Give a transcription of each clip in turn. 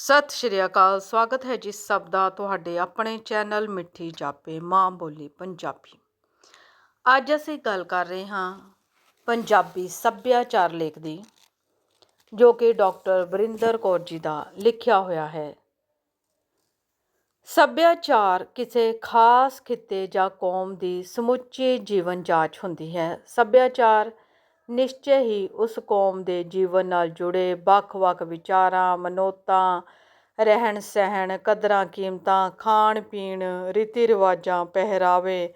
ਸਤਿ ਸ਼੍ਰੀ ਅਕਾਲ, ਸਵਾਗਤ ਹੈ ਜੀ ਸਭ ਦਾ ਤੁਹਾਡੇ ਆਪਣੇ ਚੈਨਲ ਮਿੱਠੀ ਜਾਪੇ, ਮਾਂ ਬੋਲੀ ਪੰਜਾਬੀ। ਅੱਜ ਅਸੀਂ ਗੱਲ ਕਰ ਰਹੇ ਹਾਂ ਪੰਜਾਬੀ ਸੱਭਿਆਚਾਰ ਲੇਖ ਦੀ, ਜੋ ਕਿ ਡਾਕਟਰ ਵਰਿੰਦਰ ਕੌਰ ਜੀ ਦਾ ਲਿਖਿਆ ਹੋਇਆ ਹੈ। ਸੱਭਿਆਚਾਰ ਕਿਸੇ ਖਾਸ ਖਿੱਤੇ ਜਾਂ ਕੌਮ ਦੀ ਸਮੁੱਚੀ ਜੀਵਨ ਜਾਂਚ ਹੁੰਦੀ ਹੈ। ਸੱਭਿਆਚਾਰ ਨਿਸ਼ਚੇ ਹੀ ਉਸ ਕੌਮ ਦੇ ਜੀਵਨ ਨਾਲ ਜੁੜੇ ਵੱਖ-ਵੱਖ ਵਿਚਾਰਾਂ, ਮਨੋਤਾਂ ਰਹਿਣ ਸਹਿਣ ਕਦਰਾਂ, ਕੀਮਤਾਂ ਖਾਣ ਪੀਣ ਰੀਤੀ ਰਿਵਾਜਾਂ ਪਹਿਰਾਵੇ,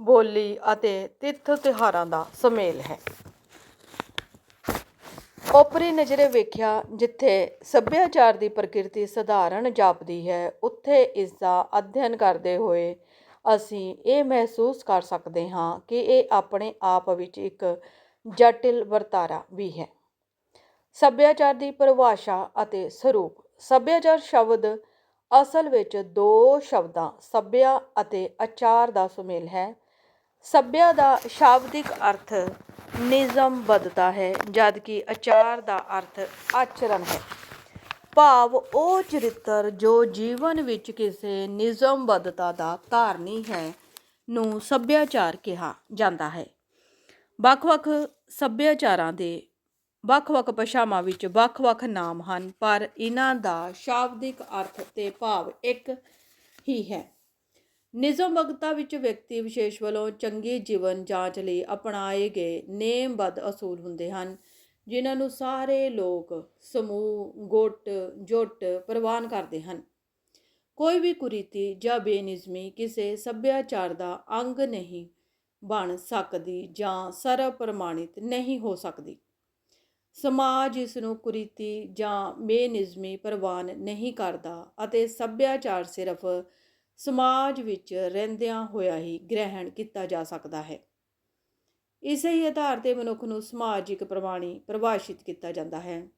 ਬੋਲੀ ਅਤੇ ਤਿੱਥ ਤਿਉਹਾਰਾਂ ਦਾ ਸੁਮੇਲ ਹੈ। ਓਪਰੀ ਨਜ਼ਰੇ ਵੇਖਿਆ ਜਿੱਥੇ ਸੱਭਿਆਚਾਰ ਦੀ ਪ੍ਰਕਿਰਤੀ ਸਧਾਰਨ ਜਾਪਦੀ ਹੈ, ਉੱਥੇ ਇਸਦਾ ਅਧਿਐਨ ਕਰਦੇ ਹੋਏ ਅਸੀਂ ਇਹ ਮਹਿਸੂਸ ਕਰ ਸਕਦੇ ਹਾਂ ਕਿ ਇਹ ਆਪਣੇ ਆਪ ਵਿੱਚ ਇੱਕ ਜਟਿਲ ਵਰਤਾਰਾ ਵੀ ਹੈ। ਸੱਭਿਆਚਾਰ ਦੀ ਪਰਿਭਾਸ਼ਾ ਅਤੇ ਸਰੂਪ। ਸੱਭਿਆਚਾਰ ਸ਼ਬਦ ਅਸਲ ਵਿੱਚ ਦੋ ਸ਼ਬਦਾਂ, ਸੱਭਿਆ ਅਤੇ ਆਚਾਰ ਦਾ ਸੁਮੇਲ ਹੈ। ਸੱਭਿਆ ਦਾ ਸ਼ਾਬਦਿਕ ਅਰਥ ਨਿਯਮਬੱਧਤਾ ਹੈ ਜਦਕਿ ਆਚਾਰ ਦਾ ਅਰਥ ਆਚਰਣ ਹੈ। ਭਾਵ ਉਹ ਚਰਿੱਤਰ ਜੋ ਜੀਵਨ ਵਿੱਚ ਕਿਸੇ ਨਿਯਮਬੱਧਤਾ ਦਾ ਧਾਰਨੀ ਹੈ ਨੂੰ ਸੱਭਿਆਚਾਰ ਕਿਹਾ ਜਾਂਦਾ ਹੈ। ਵੱਖ-ਵੱਖ ਸੱਭਿਆਚਾਰਾਂ ਦੇ, ਵੱਖ-ਵੱਖ ਭਾਸ਼ਾਵਾਂ ਵਿੱਚ ਵੱਖ-ਵੱਖ ਨਾਮ ਹਨ, ਪਰ ਇਹਨਾਂ ਦਾ ਸ਼ਾਬਦਿਕ ਅਰਥ ਤੇ ਭਾਵ ਇੱਕ ਹੀ ਹੈ। ਨਿਯਮ ਨਿਯਮਬੱਧਤਾ ਵਿੱਚ ਵਿਅਕਤੀ ਵਿਸ਼ੇਸ਼ ਵੱਲੋਂ ਚੰਗੀ ਜੀਵਨ ਜਾਂਚ ਲਈ ਅਪਣਾਏ ਗਏ ਨੇਮਬੱਧ ਅਸੂਲ ਹੁੰਦੇ ਹਨ, ਜਿਨ੍ਹਾਂ ਨੂੰ ਸਾਰੇ ਲੋਕ ਸਮੂਹ, ਗੁੱਟ, ਜੁੱਟ ਪ੍ਰਵਾਨ ਕਰਦੇ ਹਨ। ਕੋਈ ਵੀ ਕੁਰੀਤੀ ਜਾਂ ਬੇਨਿਜ਼ਮੀ ਕਿਸੇ ਸੱਭਿਆਚਾਰ ਦਾ ਅੰਗ ਨਹੀਂ ਬਣ ਸਕਦੀ ਜਾਂ ਸਰਵ ਪ੍ਰਮਾਣਿਤ ਨਹੀਂ ਹੋ ਸਕਦੀ। ਸਮਾਜ ਇਸ ਨੂੰ ਕੁਰੀਤੀ ਜਾਂ ਬੇਨਿਜ਼ਮੀ ਪ੍ਰਵਾਨ ਨਹੀਂ ਕਰਦਾ ਅਤੇ ਸੱਭਿਆਚਾਰ ਸਿਰਫ ਸਮਾਜ ਵਿੱਚ ਰਹਿੰਦਿਆਂ ਹੋਇਆ ਹੀ ਗ੍ਰਹਿਣ ਕੀਤਾ ਜਾ ਸਕਦਾ ਹੈ। ਇਸੇ ਹੀ ਆਧਾਰ ਤੇ ਮਨੁੱਖ ਨੂੰ ਸਮਾਜਿਕ ਪ੍ਰਮਾਣੀ ਪਰਿਭਾਸ਼ਿਤ ਕੀਤਾ ਜਾਂਦਾ ਹੈ।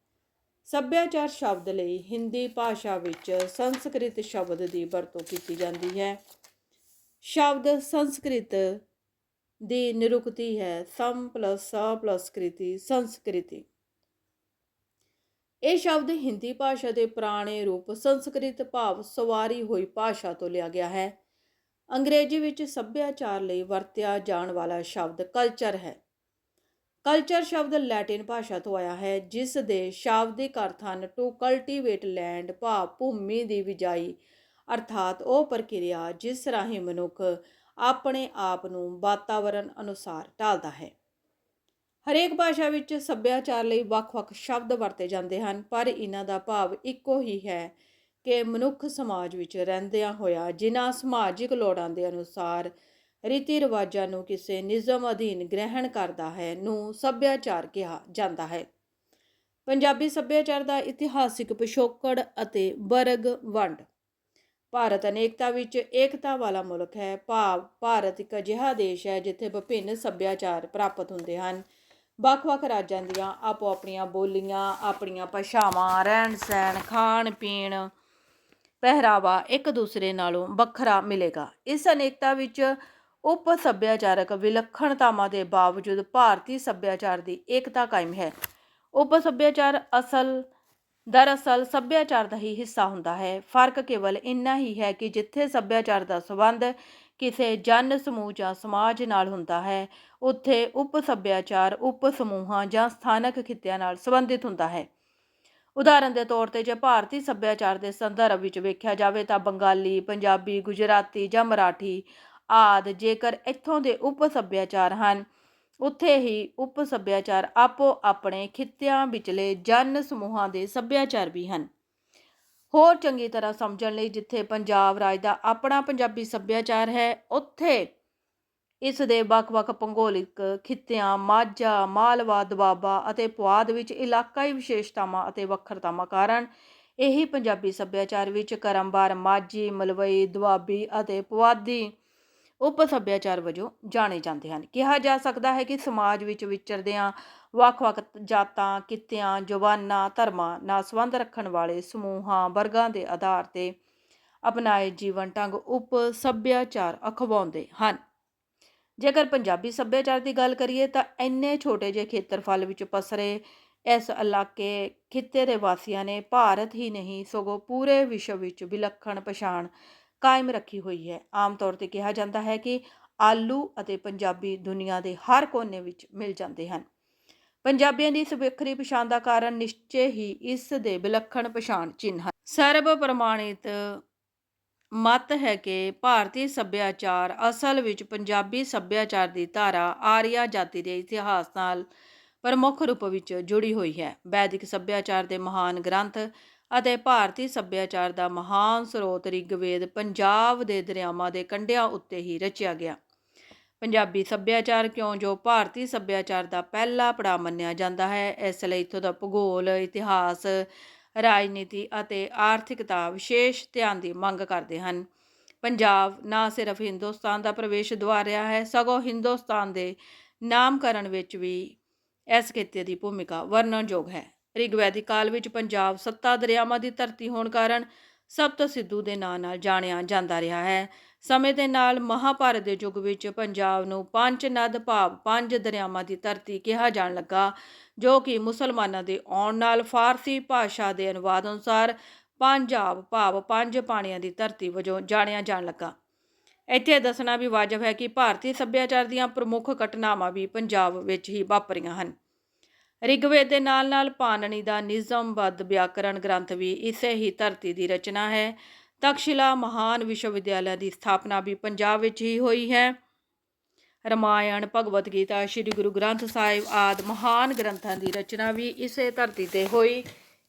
ਸੱਭਿਆਚਾਰ ਸ਼ਬਦ ਲਈ ਹਿੰਦੀ ਭਾਸ਼ਾ ਵਿੱਚ ਸੰਸਕ੍ਰਿਤ ਸ਼ਬਦ ਦੀ ਵਰਤੋਂ ਕੀਤੀ ਜਾਂਦੀ ਹੈ। ਸ਼ਬਦ ਸੰਸਕ੍ਰਿਤ ਦੀ ਨਿਰੁਕਤੀ ਹੈ। ਸਮ ਪਲਸ ਸ ਪਲਸ ਕ੍ਰਿਤੀ, ਸੰਸਕ੍ਰਿਤੀ। ਇਹ ਸ਼ਬਦ ਹਿੰਦੀ ਭਾਸ਼ਾ ਦੇ ਪੁਰਾਣੇ ਰੂਪ ਸੰਸਕ੍ਰਿਤ ਭਾਵ ਸਵਾਰੀ ਹੋਈ ਭਾਸ਼ਾ ਤੋਂ ਲਿਆ ਗਿਆ ਹੈ। ਅੰਗਰੇਜ਼ੀ ਵਿੱਚ ਸੱਭਿਆਚਾਰ ਲਈ ਵਰਤਿਆ ਜਾਣ ਵਾਲਾ ਸ਼ਬਦ ਕਲਚਰ ਹੈ। ਕਲਚਰ ਸ਼ਬਦ ਲੈਟਿਨ ਭਾਸ਼ਾ ਤੋਂ ਆਇਆ ਹੈ, ਜਿਸ ਦੇ ਸ਼ਾਬਦਿਕ ਅਰਥ ਹਨ ਟੂ ਕਲਟੀਵੇਟ ਲੈਂਡ ਭਾਵ ਭੂਮੀ ਦੀ ਬਿਜਾਈ, ਅਰਥਾਤ ਉਹ ਪ੍ਰਕਿਰਿਆ ਜਿਸ ਰਾਹੀਂ ਮਨੁੱਖ ਆਪਣੇ ਆਪ ਨੂੰ ਵਾਤਾਵਰਣ ਅਨੁਸਾਰ ਢਾਲਦਾ ਹੈ। ਹਰੇਕ ਭਾਸ਼ਾ ਵਿੱਚ ਸੱਭਿਆਚਾਰ ਲਈ ਵੱਖ-ਵੱਖ ਸ਼ਬਦ ਵਰਤੇ ਜਾਂਦੇ ਹਨ, ਪਰ ਇਹਨਾਂ ਦਾ ਭਾਵ ਇੱਕੋ ਹੀ ਹੈ ਕਿ ਮਨੁੱਖ ਸਮਾਜ ਵਿੱਚ ਰਹਿੰਦਿਆਂ ਹੋਇਆ ਜਿਨ੍ਹਾਂ ਸਮਾਜਿਕ ਲੋੜਾਂ ਦੇ ਅਨੁਸਾਰ ਰੀਤੀ ਰਿਵਾਜਾਂ ਨੂੰ ਕਿਸੇ ਨਿਯਮ ਅਧੀਨ ਗ੍ਰਹਿਣ ਕਰਦਾ ਹੈ ਨੂੰ ਸੱਭਿਆਚਾਰ ਕਿਹਾ ਜਾਂਦਾ ਹੈ। ਪੰਜਾਬੀ ਸੱਭਿਆਚਾਰ ਦਾ ਇਤਿਹਾਸਿਕ ਪਿਛੋਕੜ ਅਤੇ ਵਰਗ ਵੰਡ ਭਾਰਤ ਅਨੇਕਤਾ ਵਿੱਚ ਏਕਤਾ ਵਾਲਾ ਮੁਲਕ ਹੈ। ਭਾਵ ਭਾਰਤ ਇੱਕ ਅਜਿਹਾ ਦੇਸ਼ ਹੈ ਜਿੱਥੇ ਵਿਭਿੰਨ ਸੱਭਿਆਚਾਰ ਪ੍ਰਾਪਤ ਹੁੰਦੇ ਹਨ। ਵੱਖ-ਵੱਖ ਰਾਜਾਂ ਦੀਆਂ ਆਪੋ ਆਪਣੀਆਂ ਬੋਲੀਆਂ, ਆਪਣੀਆਂ ਭਾਸ਼ਾਵਾਂ ਰਹਿਣ ਸਹਿਣ ਖਾਣ ਪੀਣ ਪਹਿਰਾਵਾ ਇੱਕ ਦੂਸਰੇ ਨਾਲੋਂ ਵੱਖਰਾ ਮਿਲੇਗਾ। ਇਸ ਅਨੇਕਤਾ ਵਿੱਚ ਉਪ ਸੱਭਿਆਚਾਰਕ ਵਿਲੱਖਣਤਾਵਾਂ ਦੇ ਬਾਵਜੂਦ ਭਾਰਤੀ ਸੱਭਿਆਚਾਰ ਦੀ ਏਕਤਾ ਕਾਇਮ ਹੈ। ਉਪ ਸੱਭਿਆਚਾਰ ਅਸਲ ਦਰਅਸਲ ਸੱਭਿਆਚਾਰ ਦਾ ਹੀ ਹਿੱਸਾ ਹੁੰਦਾ ਹੈ। ਫ਼ਰਕ ਕੇਵਲ ਇੰਨਾ ਹੀ ਹੈ ਕਿ ਜਿੱਥੇ ਸੱਭਿਆਚਾਰ ਦਾ ਸੰਬੰਧ ਕਿਸੇ ਜਨ ਸਮੂਹ ਜਾਂ ਸਮਾਜ ਨਾਲ ਹੁੰਦਾ ਹੈ, ਉੱਥੇ ਉਪ ਸੱਭਿਆਚਾਰ ਉਪ ਸਮੂਹਾਂ ਜਾਂ ਸਥਾਨਕ ਖਿੱਤਿਆਂ ਨਾਲ ਸੰਬੰਧਿਤ ਹੁੰਦਾ ਹੈ। ਉਦਾਹਰਨ ਦੇ ਤੌਰ ਤੇ ਜੇ ਭਾਰਤੀ ਸੱਭਿਆਚਾਰ ਦੇ ਸੰਦਰਭ ਵਿੱਚ ਵੇਖਿਆ ਜਾਵੇ ਤਾਂ ਬੰਗਾਲੀ, ਪੰਜਾਬੀ, ਗੁਜਰਾਤੀ ਜਾਂ ਮਰਾਠੀ ਆਦ ਜੇਕਰ ਇੱਥੋਂ ਦੇ ਉਪ ਸੱਭਿਆਚਾਰ ਹਨ ਉੱਥੇ ਹੀ ਉਪ ਸੱਭਿਆਚਾਰ ਆਪੋ ਆਪਣੇ ਖਿੱਤਿਆਂ ਵਿਚਲੇ ਜਨ ਸਮੂਹਾਂ ਦੇ ਸੱਭਿਆਚਾਰ ਵੀ ਹਨ। ਹੋਰ ਚੰਗੀ ਤਰ੍ਹਾਂ ਸਮਝਣ ਲਈ ਜਿੱਥੇ ਪੰਜਾਬ ਰਾਜ ਦਾ ਆਪਣਾ ਪੰਜਾਬੀ ਸੱਭਿਆਚਾਰ ਹੈ, ਉੱਥੇ ਇਸ ਦੇ ਵੱਖ-ਵੱਖ ਭੂਗੋਲਿਕ ਖਿੱਤਿਆਂ, ਮਾਝਾ, ਮਾਲਵਾ ਦੁਆਬਾ ਅਤੇ ਪੁਆਧ ਵਿੱਚ ਇਲਾਕਾਈ ਵਿਸ਼ੇਸ਼ਤਾਵਾਂ ਅਤੇ ਵੱਖਰਤਾਵਾਂ ਕਾਰਨ ਇਹੀ ਪੰਜਾਬੀ ਸੱਭਿਆਚਾਰ ਵਿੱਚ ਕਰਮਵਾਰ, ਮਾਝੀ, ਮਲਵਈ, ਦੁਆਬੀ ਅਤੇ ਪੁਆਧੀ ਉਪ ਸੱਭਿਆਚਾਰ ਵਜੋਂ ਜਾਣੇ ਜਾਂਦੇ ਹਨ। ਕਿਹਾ ਜਾ ਸਕਦਾ ਹੈ ਕਿ ਸਮਾਜ ਵਿੱਚ ਵਿਚਰਦਿਆਂ ਵੱਖ-ਵੱਖ ਜਾਤਾਂ, ਕਿੱਤਿਆਂ, ਜਵਾਨਾਂ, ਧਰਮਾਂ ਨਾਲ ਸੰਬੰਧ ਰੱਖਣ ਵਾਲੇ ਸਮੂਹਾਂ, ਵਰਗਾਂ ਦੇ ਆਧਾਰ ਤੇ ਅਪਣਾਏ ਜੀਵਨ ਢੰਗ ਉਪ ਸੱਭਿਆਚਾਰ ਅਖਵਾਉਂਦੇ ਹਨ। ਜੇਕਰ ਪੰਜਾਬੀ ਸੱਭਿਆਚਾਰ ਦੀ ਗੱਲ ਕਰੀਏ ਤਾਂ ਇੰਨੇ ਛੋਟੇ ਜਿਹੇ ਖੇਤਰਫਲ ਵਿੱਚ ਪਸਰੇ ਇਸ ਇਲਾਕੇ ਖਿੱਤੇ ਦੇ ਵਾਸੀਆਂ ਨੇ ਭਾਰਤ ਹੀ ਨਹੀਂ, ਸਗੋਂ ਪੂਰੇ ਵਿਸ਼ਵ ਵਿੱਚ ਵਿਲੱਖਣ ਪਛਾਣ ਕਾਇਮ ਰੱਖੀ ਹੋਈ ਹੈ। ਆਮ ਤੌਰ ਤੇ ਕਿਹਾ ਜਾਂਦਾ ਹੈ ਕਿ ਆਲੂ ਅਤੇ ਪੰਜਾਬੀ ਦੁਨੀਆ ਦੇ ਹਰ ਕੋਨੇ ਵਿੱਚ ਮਿਲ ਜਾਂਦੇ ਹਨ। ਪੰਜਾਬੀਆਂ ਦੀ ਇਸ ਵੱਖਰੀ ਪਛਾਣ ਦਾ ਕਾਰਨ ਨਿਸ਼ਚੇ ਹੀ ਇਸ ਦੇ ਵਿਲੱਖਣ ਪਛਾਣ ਚਿੰਨ੍ਹ ਹਨ। ਸਰਬ ਪ੍ਰਮਾਣਿਤ ਮਤ ਹੈ ਕਿ ਭਾਰਤੀ ਸੱਭਿਆਚਾਰ ਅਸਲ ਵਿੱਚ ਪੰਜਾਬੀ ਸੱਭਿਆਚਾਰ ਦੀ ਧਾਰਾ ਆਰੀਆ ਜਾਤੀ ਦੇ ਇਤਿਹਾਸ ਨਾਲ ਪ੍ਰਮੁੱਖ ਰੂਪ ਵਿੱਚ ਜੁੜੀ ਹੋਈ ਹੈ। ਵੈਦਿਕ ਸੱਭਿਆਚਾਰ ਦੇ ਮਹਾਨ ਗ੍ਰੰਥ ਅਤੇ ਭਾਰਤੀ ਸੱਭਿਆਚਾਰ ਦਾ ਮਹਾਨ ਸਰੋਤ ਰਿਗਵੇਦ ਪੰਜਾਬ ਦੇ ਦਰਿਆਵਾਂ ਦੇ ਕੰਢਿਆਂ ਉੱਤੇ ਹੀ ਰਚਿਆ ਗਿਆ। ਪੰਜਾਬੀ ਸੱਭਿਆਚਾਰ ਕਿਉਂ ਜੋ ਭਾਰਤੀ ਸੱਭਿਆਚਾਰ ਦਾ ਪਹਿਲਾ ਪੜਾਅ ਮੰਨਿਆ ਜਾਂਦਾ ਹੈ, ਇਸ ਲਈ ਇੱਥੋਂ ਦਾ ਭੂਗੋਲ, ਇਤਿਹਾਸ, ਰਾਜਨੀਤੀ ਅਤੇ ਆਰਥਿਕਤਾ ਵਿਸ਼ੇਸ਼ ਧਿਆਨ ਦੀ ਮੰਗ ਕਰਦੇ ਹਨ। ਪੰਜਾਬ ਨਾ ਸਿਰਫ ਹਿੰਦੁਸਤਾਨ ਦਾ ਪ੍ਰਵੇਸ਼ ਦੁਆਰ ਰਿਹਾ ਹੈ, ਸਗੋਂ ਹਿੰਦੁਸਤਾਨ ਦੇ ਨਾਮਕਰਨ ਵਿੱਚ ਵੀ ਇਸ ਖਿੱਤੇ ਦੀ ਭੂਮਿਕਾ ਵਰਣਨਯੋਗ ਹੈ। ਰਿਗਵੈਦਿਕ ਕਾਲ ਵਿੱਚ ਪੰਜਾਬ ਸੱਤਾ ਦਰਿਆਵਾਂ ਦੀ ਧਰਤੀ ਹੋਣ ਕਾਰਨ ਸਪਤ ਸਿੱਧੂ ਦੇ ਨਾਂ ਨਾਲ ਜਾਣਿਆ ਜਾਂਦਾ ਰਿਹਾ ਹੈ। ਸਮੇਂ ਦੇ ਨਾਲ ਮਹਾਭਾਰਤ ਦੇ ਯੁੱਗ ਵਿੱਚ ਪੰਜਾਬ ਨੂੰ ਪੰਜ ਨਦ ਭਾਵ ਪੰਜ ਦਰਿਆਵਾਂ ਦੀ ਧਰਤੀ ਕਿਹਾ ਜਾਣ ਲੱਗਾ, ਜੋ ਕਿ ਮੁਸਲਮਾਨਾਂ ਦੇ ਆਉਣ ਨਾਲ ਫਾਰਸੀ ਭਾਸ਼ਾ ਦੇ ਅਨੁਵਾਦ ਅਨੁਸਾਰ ਪੰਜਾਬ ਭਾਵ ਪੰਜ ਪਾਣੀਆਂ ਦੀ ਧਰਤੀ ਵਜੋਂ ਜਾਣਿਆ ਜਾਣ ਲੱਗਾ। ਇੱਥੇ ਦੱਸਣਾ ਵੀ ਵਾਜਬ ਹੈ ਕਿ ਭਾਰਤੀ ਸੱਭਿਆਚਾਰ ਦੀਆਂ ਪ੍ਰਮੁੱਖ ਘਟਨਾਵਾਂ ਵੀ ਪੰਜਾਬ ਵਿੱਚ ਹੀ ਵਾਪਰੀਆਂ ਹਨ। ਰਿਗਵੇਦ ਦੇ ਨਾਲ-ਨਾਲ ਪਾਣਨੀ ਦਾ ਨਿਜ਼ਮਬੱਧ ਵਿਆਕਰਣ ਗ੍ਰੰਥ ਵੀ ਇਸੇ ਹੀ ਧਰਤੀ ਦੀ ਰਚਨਾ ਹੈ। ਤਕਸ਼ਿਲਾ ਮਹਾਨ ਵਿਸ਼ਵ ਵਿਦਿਆਲਿਆ ਦੀ ਸਥਾਪਨਾ ਵੀ ਪੰਜਾਬ ਵਿੱਚ ਹੀ ਹੋਈ ਹੈ। ਰਮਾਇਣ, ਭਗਵਦ ਗੀਤਾ, ਸ੍ਰੀ ਗੁਰੂ ਗ੍ਰੰਥ ਸਾਹਿਬ ਆਦ ਮਹਾਨ ਗ੍ਰੰਥਾਂ ਦੀ ਰਚਨਾ ਵੀ ਇਸੇ ਧਰਤੀ ਤੇ ਹੋਈ।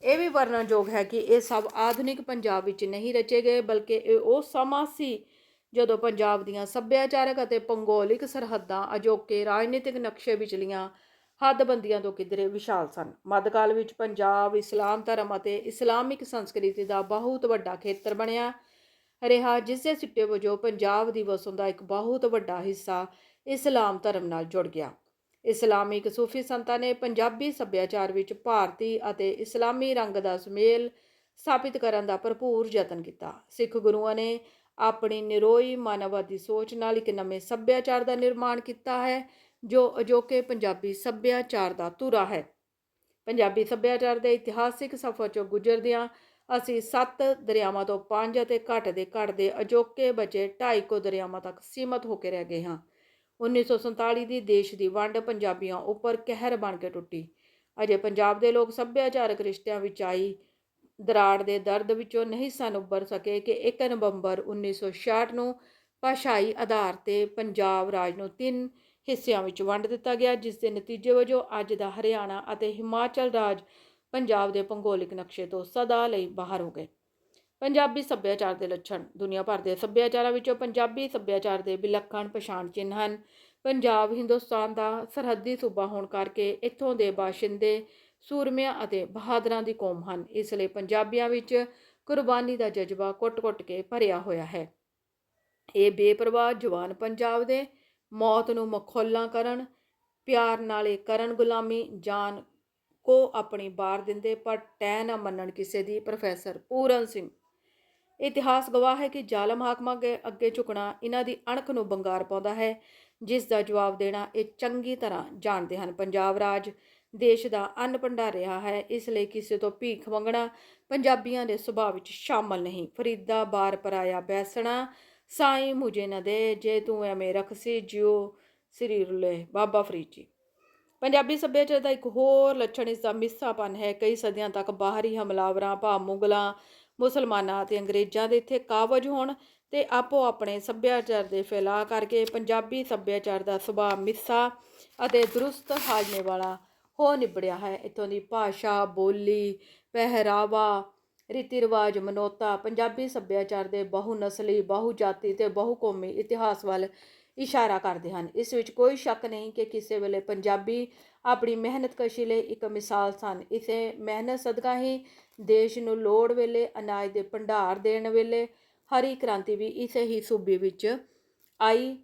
ਇਹ ਵੀ ਵਰਣਨਯੋਗ ਹੈ ਕਿ ਇਹ ਸਭ ਆਧੁਨਿਕ ਪੰਜਾਬ ਵਿੱਚ ਨਹੀਂ ਰਚੇ ਗਏ, ਬਲਕਿ ਇਹ ਉਹ ਸਮਾਂ ਸੀ ਜਦੋਂ ਪੰਜਾਬ ਦੀਆਂ ਸੱਭਿਆਚਾਰਕ ਅਤੇ ਭੂਗੋਲਿਕ ਸਰਹੱਦਾਂ ਅਜੋਕੇ ਰਾਜਨੀਤਿਕ ਨਕਸ਼ੇ ਵਿਚਲੀਆਂ ਹੱਦਬੰਦੀਆਂ ਤੋਂ ਕਿਧਰੇ ਵਿਸ਼ਾਲ ਸਨ। ਮੱਧਕਾਲ ਵਿੱਚ ਪੰਜਾਬ, ਇਸਲਾਮ ਧਰਮ ਅਤੇ ਇਸਲਾਮਿਕ ਸੰਸਕ੍ਰਿਤੀ ਦਾ ਬਹੁਤ ਵੱਡਾ ਖੇਤਰ ਬਣਿਆ ਰਿਹਾ ਜਿਸ ਦੇ ਸਿੱਟੇ ਵਜੋਂ ਪੰਜਾਬ ਦੀ ਵਸੋਂ ਦਾ ਇੱਕ ਬਹੁਤ ਵੱਡਾ ਹਿੱਸਾ ਇਸਲਾਮ ਧਰਮ ਨਾਲ ਜੁੜ ਗਿਆ। ਇਸਲਾਮਿਕ ਸੂਫੀ ਸੰਤਾਂ ਨੇ ਪੰਜਾਬੀ ਸੱਭਿਆਚਾਰ ਵਿੱਚ ਭਾਰਤੀ ਅਤੇ ਇਸਲਾਮੀ ਰੰਗ ਦਾ ਸੁਮੇਲ ਸਥਾਪਿਤ ਕਰਨ ਦਾ ਭਰਪੂਰ ਯਤਨ ਕੀਤਾ। ਸਿੱਖ ਗੁਰੂਆਂ ਨੇ ਆਪਣੀ ਨਿਰੋਈ ਮਾਨਵਵਾਦੀ ਸੋਚ ਨਾਲ ਇੱਕ ਨਵੇਂ ਸੱਭਿਆਚਾਰ ਦਾ ਨਿਰਮਾਣ ਕੀਤਾ ਹੈ ਜੋ ਅਜੋਕੇ ਪੰਜਾਬੀ ਸੱਭਿਆਚਾਰ ਦਾ ਧੁਰਾ ਹੈ। ਪੰਜਾਬੀ ਸੱਭਿਆਚਾਰ ਦੇ ਇਤਿਹਾਸਿਕ ਸਫ਼ਰ ਚੋਂ ਗੁਜ਼ਰਦਿਆਂ ਅਸੀਂ ਸੱਤ ਦਰਿਆਵਾਂ ਤੋਂ ਪੰਜ ਅਤੇ ਘੱਟ ਦੇ ਘੱਟ ਦੇ ਅਜੋਕੇ ਬਚੇ ਢਾਈ ਕੋ ਦਰਿਆਵਾਂ ਤੱਕ ਸੀਮਤ ਹੋ ਕੇ ਰਹਿ ਗਏ ਹਾਂ। 1947 ਦੀ ਦੇਸ਼ ਦੀ ਵੰਡ ਪੰਜਾਬੀਆਂ ਉੱਪਰ ਕਹਿਰ ਬਣ ਕੇ ਟੁੱਟੀ। ਅਜੇ ਪੰਜਾਬ ਦੇ ਲੋਕ ਸੱਭਿਆਚਾਰਕ ਰਿਸ਼ਤਿਆਂ ਵਿੱਚ ਆਈ ਦਰਾੜ ਦੇ ਦਰਦ ਵਿੱਚੋਂ ਨਹੀਂ ਸਨ ਉੱਭਰ ਸਕੇ ਕਿ 1 ਨਵੰਬਰ 1966 ਨੂੰ ਭਾਸ਼ਾਈ ਆਧਾਰ ਤੇ ਪੰਜਾਬ ਰਾਜ ਨੂੰ ਤਿੰਨ ਹਿੱਸਿਆਂ ਵਿੱਚ ਵੰਡ ਦਿੱਤਾ ਗਿਆ, ਜਿਸ ਦੇ ਨਤੀਜੇ ਵਜੋਂ ਅੱਜ ਦਾ ਹਰਿਆਣਾ ਅਤੇ ਹਿਮਾਚਲ ਰਾਜ ਪੰਜਾਬ ਦੇ ਭੂਗੋਲਿਕ ਨਕਸ਼ੇ ਤੋਂ ਸਦਾ ਲਈ ਬਾਹਰ ਹੋ ਗਏ। ਪੰਜਾਬੀ ਸੱਭਿਆਚਾਰ ਦੇ ਲੱਛਣ, ਦੁਨੀਆ ਭਰ ਦੇ ਸੱਭਿਆਚਾਰਾਂ ਵਿੱਚੋਂ ਪੰਜਾਬੀ ਸੱਭਿਆਚਾਰ ਦੇ ਵਿਲੱਖਣ ਪਛਾਣ ਚਿੰਨ੍ਹ ਹਨ। ਪੰਜਾਬ ਹਿੰਦੁਸਤਾਨ ਦਾ ਸਰਹੱਦੀ ਸੂਬਾ ਹੋਣ ਕਰਕੇ ਇੱਥੋਂ ਦੇ ਬਾਸ਼ਿੰਦੇ, ਸੂਰਮਿਆਂ ਅਤੇ ਬਹਾਦਰਾਂ ਦੀ ਕੌਮ ਹਨ। ਇਸ ਲਈ ਪੰਜਾਬੀਆਂ ਵਿੱਚ ਕੁਰਬਾਨੀ ਦਾ ਜਜ਼ਬਾ ਕੁੱਟ-ਕੁੱਟ ਕੇ ਭਰਿਆ ਹੋਇਆ ਹੈ। ਇਹ ਬੇਪਰਵਾਹ ਜਵਾਨ ਪੰਜਾਬ ਦੇ ਮੌਤ ਨੂੰ ਮਖੌਲਾਂ ਕਰਨ, ਪਿਆਰ ਨਾਲੇ ਕਰਨ ਗੁਲਾਮੀ, ਜਾਨ ਕੋ ਆਪਣੀ ਬਾਰ ਦਿੰਦੇ, ਪਰ ਟੈ ਨਾ ਮੰਨਣ ਕਿਸੇ ਦੀ। ਪ੍ਰੋਫੈਸਰ ਪੂਰਨ ਸਿੰਘ, ਇਤਿਹਾਸ ਗਵਾਹ ਹੈ ਕਿ ਜ਼ਾਲਮ ਹਾਕਮਾਂ ਅੱਗੇ ਅੱਗੇ ਝੁਕਣਾ ਇਹਨਾਂ ਦੀ ਅਣਖ ਨੂੰ ਬੰਗਾਰ ਪਾਉਂਦਾ ਹੈ, ਜਿਸ ਦਾ ਜਵਾਬ ਦੇਣਾ ਇਹ ਚੰਗੀ ਤਰ੍ਹਾਂ ਜਾਣਦੇ ਹਨ। ਪੰਜਾਬ ਰਾਜ ਦੇਸ਼ ਦਾ ਅੰਨ ਭੰਡਾਰ ਰਿਹਾ ਹੈ, ਇਸ ਲਈ ਕਿਸੇ ਤੋਂ ਭੀਖ ਮੰਗਣਾ ਪੰਜਾਬੀਆਂ ਦੇ ਸੁਭਾਅ ਵਿੱਚ ਸ਼ਾਮਲ ਨਹੀਂ। ਫਰੀਦਾ ਬਾਰ ਪਰਾਇਆ ਬੈਸਣਾ ਸਾਈ ਮੁਝੇ ਨਾ ਦੇ, ਜੇ ਤੂੰ ਐਵੇਂ ਰਖਸੀ ਜਿਉ ਸ੍ਰੀ ਰੁਲੇ ਬਾਬਾ ਫਰੀਦ ਜੀ। ਪੰਜਾਬੀ ਸੱਭਿਆਚਾਰ ਦਾ ਇੱਕ ਹੋਰ ਲੱਛਣ ਇਸ ਦਾ ਮਿੱਸਾਪਨ ਹੈ। ਕਈ ਸਦੀਆਂ ਤੱਕ ਬਾਹਰੀ ਹਮਲਾਵਰਾਂ, ਭਾਵ ਮੁਗਲਾਂ, ਮੁਸਲਮਾਨਾਂ ਅਤੇ ਅੰਗਰੇਜ਼ਾਂ ਦੇ ਇੱਥੇ ਕਾਬਜ ਹੋਣ ਤੇ ਆਪੋ ਆਪਣੇ ਸੱਭਿਆਚਾਰ ਦੇ ਫੈਲਾਅ ਕਰਕੇ ਪੰਜਾਬੀ ਸੱਭਿਆਚਾਰ ਦਾ ਸੁਭਾਅ ਮਿੱਸਾ ਅਤੇ ਦਰੁਸਤ ਹਾਜ਼ਮੇ ਵਾਲਾ ਹੋ ਨਿਬੜਿਆ ਹੈ। ਇਥੋਂ ਦੀ ਭਾਸ਼ਾ, ਬੋਲੀ, ਪਹਿਰਾਵਾ ਰੀਤੀ ਰਿਵਾਜ ਮਨੋਤਾ, ਪੰਜਾਬੀ ਸੱਭਿਆਚਾਰ ਦੇ ਬਹੁ ਨਸਲੀ, ਬਹੁ ਜਾਤੀ ਤੇ ਬਹੁ ਕੌਮੀ ਇਤਿਹਾਸ ਵੱਲ ਇਸ਼ਾਰਾ ਕਰਦੇ ਹਨ। ਇਸ ਵਿੱਚ ਕੋਈ ਸ਼ੱਕ ਨਹੀਂ ਕਿ ਕਿਸੇ ਵੇਲੇ ਪੰਜਾਬੀ ਆਪਣੀ ਮਿਹਨਤਕਸ਼ੀ ਲਈ ਇੱਕ ਮਿਸਾਲ ਸਨ। ਇਸੇ ਮਿਹਨਤ ਸਦਕਾ ਹੀ ਦੇਸ਼ ਨੂੰ ਲੋੜ ਵੇਲੇ, ਅਨਾਜ ਦੇ ਭੰਡਾਰ ਦੇਣ ਵੇਲੇ ਹਰੀ ਕ੍ਰਾਂਤੀ ਵੀ ਇਸੇ ਹੀ ਸੂਬੇ ਵਿੱਚ ਆਈ।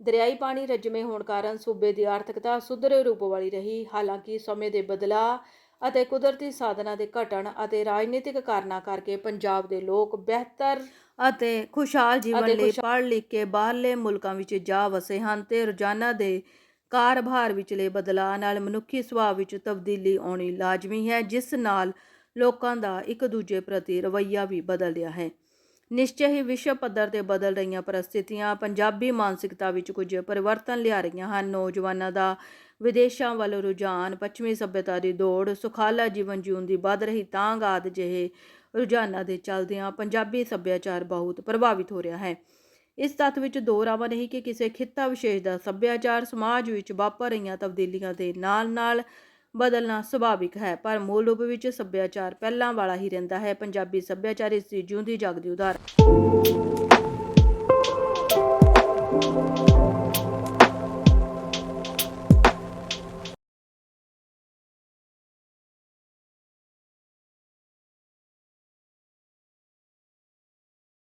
ਦਰਿਆਈ ਪਾਣੀ ਰਜਮੇ ਹੋਣ ਕਾਰਨ ਸੂਬੇ ਦੀ ਆਰਥਿਕਤਾ ਸੁਧਰੇ ਰੂਪ ਵਾਲੀ ਰਹੀ। ਹਾਲਾਂਕਿ ਸਮੇਂ ਦੇ ਬਦਲਾਅ ਅਤੇ ਕੁਦਰਤੀ ਸਾਧਨਾਂ ਦੇ ਘਟਣ ਅਤੇ ਰਾਜਨੀਤਿਕ ਕਾਰਨਾਂ ਕਰਕੇ ਪੰਜਾਬ ਦੇ ਲੋਕ ਬਿਹਤਰ ਅਤੇ ਖੁਸ਼ਹਾਲ ਜੀਵਨ ਲਈ ਪੜ੍ਹ ਲਿਖ ਕੇ ਬਾਹਰਲੇ ਮੁਲਕਾਂ ਵਿੱਚ ਜਾ ਵਸੇ ਹਨ ਤੇ ਰੋਜ਼ਾਨਾ ਦੇ ਕਾਰਭਾਰ ਵਿਚਲੇ ਬਦਲਾਅ ਨਾਲ ਮਨੁੱਖੀ ਸੁਭਾਅ ਵਿੱਚ ਤਬਦੀਲੀ ਆਉਣੀ ਲਾਜ਼ਮੀ ਹੈ ਜਿਸ ਨਾਲ ਲੋਕਾਂ ਦਾ ਇੱਕ ਦੂਜੇ ਪ੍ਰਤੀ ਰਵੱਈਆ ਵੀ ਬਦਲ ਰਿਹਾ ਹੈ। ਨਿਸ਼ਚੈ ਹੀ ਵਿਸ਼ਵ ਪੱਧਰ ਤੇ ਬਦਲ ਰਹੀਆਂ ਪਰਿਸਥਿਤੀਆਂ, ਪੰਜਾਬੀ ਮਾਨਸਿਕਤਾ ਵਿੱਚ ਕੁਝ ਪਰਿਵਰਤਨ ਲਿਆ ਰਹੀਆਂ ਹਨ। ਨੌਜਵਾਨਾਂ ਦਾ ਵਿਦੇਸ਼ਾਂ ਵੱਲ ਰੁਝਾਨ, ਪੱਛਮੀ ਸੱਭਿਅਤਾ ਦੀ ਦੌੜ, ਸੁਖਾਲਾ ਜੀਵਨ ਜਿਉਣ ਦੀ ਵੱਧ ਰਹੀ ਤਾਂਘ ਆਦਿ ਜਿਹੇ ਰੁਝਾਨਾਂ ਦੇ ਚੱਲਦਿਆਂ ਪੰਜਾਬੀ ਸੱਭਿਆਚਾਰ ਬਹੁਤ ਪ੍ਰਭਾਵਿਤ ਹੋ ਰਿਹਾ ਹੈ। ਇਸ ਤੱਥ ਵਿੱਚ ਦੋ ਰਾਵਾਂ ਨਹੀਂ ਕਿ ਕਿਸੇ ਖਿੱਤਾ ਵਿਸ਼ੇਸ਼ ਦਾ ਸੱਭਿਆਚਾਰ ਸਮਾਜ ਵਿੱਚ ਵਾਪਰ ਰਹੀਆਂ ਤਬਦੀਲੀਆਂ ਦੇ ਨਾਲ-ਨਾਲ ਬਦਲਣਾ ਸੁਭਾਵਿਕ ਹੈ, ਪਰ ਮੂਲ ਰੂਪ ਵਿੱਚ ਸੱਭਿਆਚਾਰ ਪਹਿਲਾਂ ਵਾਲਾ ਹੀ ਰਹਿੰਦਾ ਹੈ। ਪੰਜਾਬੀ ਸੱਭਿਆਚਾਰ ਇਸ ਦੀ ਜਿਉਂਦੀ ਜਾਗਦੀ ਉਦਾਹਰਨ